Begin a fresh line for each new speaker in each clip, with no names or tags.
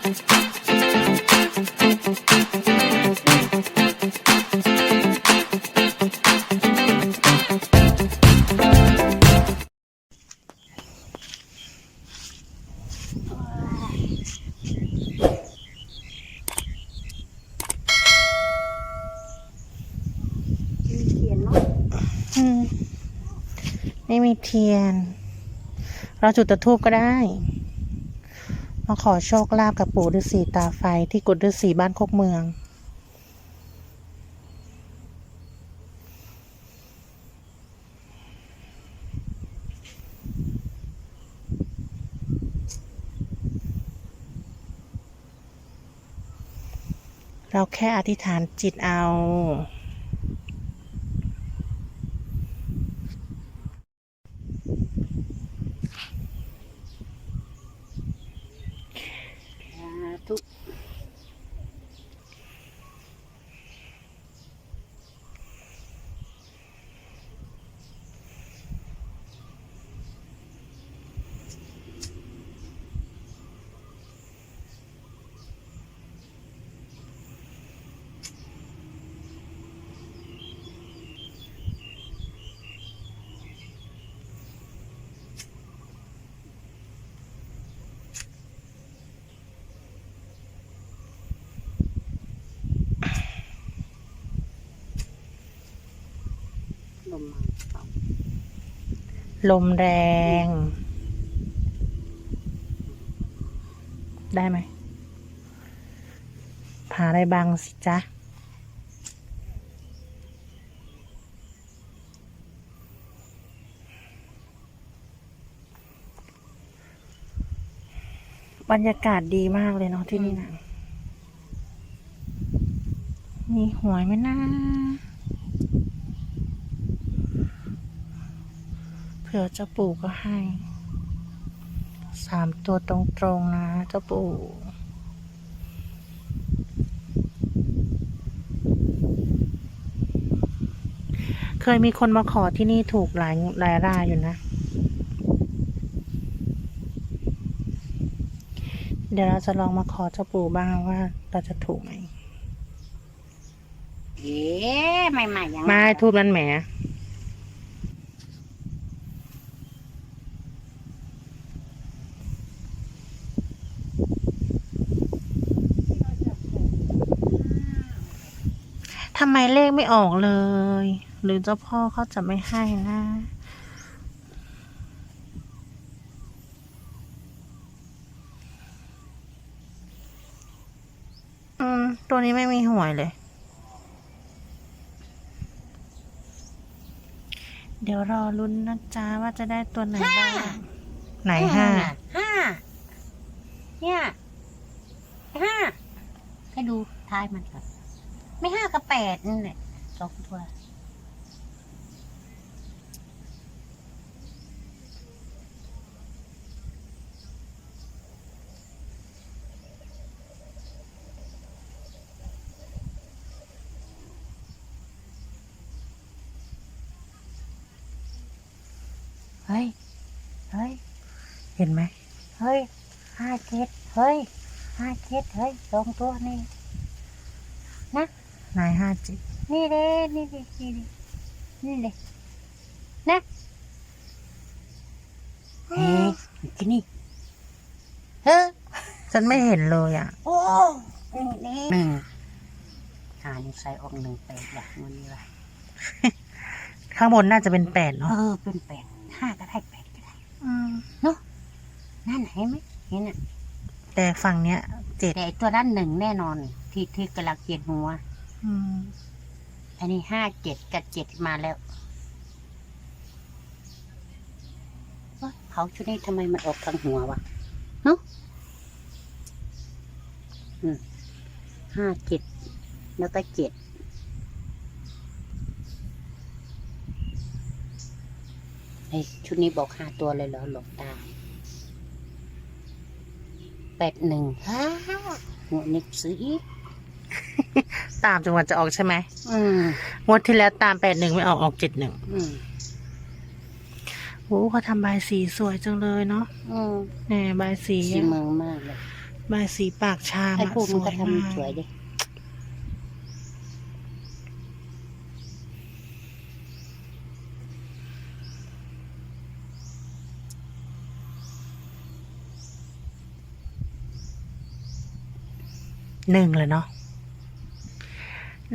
ไม่มีเทียน เราจุดตะทูบก็ได้ มาขอโชคลาภกับปู่ฤาษีตาไฟที่กุฎฤาษีบ้านโคกเมือง เราแค่อธิษฐานจิตเอา
ลม
แรง ได้ไหมผาอะไรบางสิจ๊ะ บรรยากาศดีมากเลยเนาะที่นี่นะมีหวยไหมนะ ผื่อเจ้าปู่ก็ให้สามตัวตรงๆนะเจ้าปู่เคยมีคนมาขอที่นี่ถูกหลายหลายรายอยู่นะ เดี๋ยวเราจะลองมาขอเจ้าปู่บ้างว่าเราจะถูกไหม
เอ๊ะใหม่ๆยัง
ไม้ทูบนั้นแหม ทำไมเลขไม่ออกเลย หรือเจ้าพ่อเขาจะไม่ให้นะอืม ตัวนี้ไม่มีหวยเลย เดี๋ยวรอลุ้นนะจ๊ะว่าจะได้ตัวไหนบ้างไหนห้า
ห้าเนี่ยห้าให้ดูท้ายมันก่อน ไม่ห้ากับแปดนี่แหละสองตัว
เฮ้ย เฮ้ย เห็นไหม
เฮ้ยห้าเจ็ดเฮ้ยห้าเจ็ดเฮ้ยสองตัวนี่
นะายห้าเจ็ด
นี่เด้นี่เด้นี่เด้นี่เด้นะเฮ้ยที่นี่เฮ้ย
ฉันไม่เห็นเลยอะ
โอ้นี่หนึ่งหานี่ใส่ออกหนึ่งแปดอย่างมันนี่ละ
ข้างบนน่าจะเป็นแปด
เอ
เนาะ
อเป็นแปดห้าก็ได้แปดก็ได้
อืม
นั่นเห็นไหมเห็นอะ
แต่ฝั่งเนี้ยเจ็ด
แต่ไอ้ตัวด้านหนึ่งแน่นอน ที่ที่กำลังเขียนหัว
อืม
อันนี้ห้าเจ็ดกับเจ็ดมาแล้วเอ้ยเขาชุดนี้ทำไมมันออกทางหัววะเนาะอืมห้าเจ็ดแล้วก็เจ็ดไอยชุดนี้บอกห้าตัวเลยเหรอหลวงตาแปดหนึ่งฮ่าหัวนิกซื้ออีก
ตามจนกว่าจะออกใช่ไหม
อืม
งวดที่แล้วตามแปดหนึ่งไม่ออกออกเจ็ดหนึ่ง
อืม
โอ้เขาทำใบายสีสวยจังเลยเนาะ
อืม
เนี่ยใบายสี
สี
อะ
เมืองมากเลย
ใบายสีปากชาม
ไอ้
อะ
พวกมันก็
สวย
ทำ
มาก
สวยดิ
หนึ่งเลยเนาะ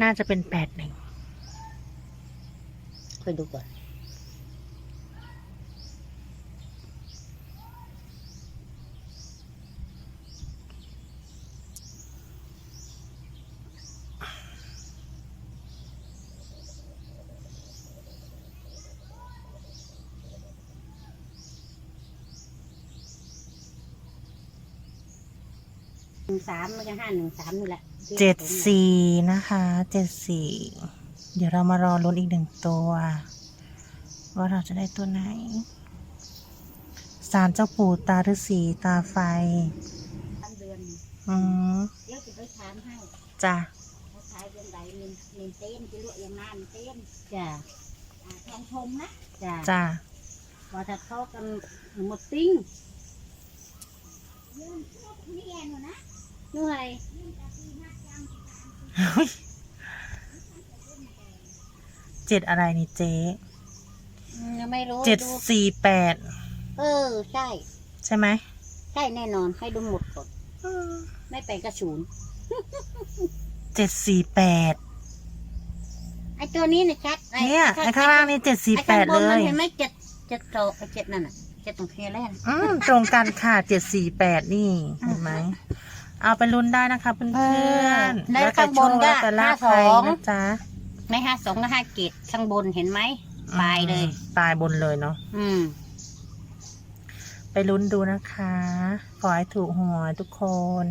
น่าจะเป็นแปดหนึ่ง
ค่อยดูก่อน หนึ่งสามมันก็ห้าหนึ่งสามนี่แหละ
เจ็ดสี่นะคะเจ็ดสี่เดี๋ยวเรามารอลุ้นอีกหนึ่งตัว ว่าเราจะได้ตัวไหนสารเจ้าปู่ตาฤาษีตาไฟ
ตั้งเดือน
อืม
เดี๋ยวจะไปถามให้
จ้ะ
เขาขายเดือนใดเงินเงินเต้นจะลวกอย่างนั้นเต้นจ้ะอ่าทองชมนะจ้ะ
จ้ะ
พอจะเข้ากันหมดติ้งเรื่องพวกนี่แอนอยู่นะ เหนื่อย
เฮ้ยเจ็ดอะไรนี่เจ๊
อืมยังไม่รู้
เจ็ด
ดู
สี่แปด
เออ ใช่
ใช่ไหม
ใช่แน่นอนให้ดูหมดก่อนไม่ไปกระสูน
เจ็ดสี่แปด
ไอตัวนี้นะชัด
เนี่ยไอ้ข้างล่างนี่เจ็ดสี่
ไอ้
แป
ข้าง
ด
บ
เล
นมัน
ย
เห็นไหมเจ็ดเจ็ดโตไอเจ็ดนั่นน่ะเจ็ดตรงเทียแรก
อืมตรงกันค่ะเจ็ดสี่แปดนี่ เห็นไหม เอาไปลุ้นได้นะคะเพื่อนๆ
ใน
แล้วแต่
ข้างบ
โช
น
ค
ก็
แล้วแต่ลา
ห้า
ภ
ส
ใคร
อง
นะจ๊ะ
ไม่ห้าสองก็ห้าเกตข้างบนเห็นไหมปลายเลย
อืมปลายบนเลยเนาะ
อืม
ไปลุ้นดูนะคะ ขอให้ถูกหวยทุกคน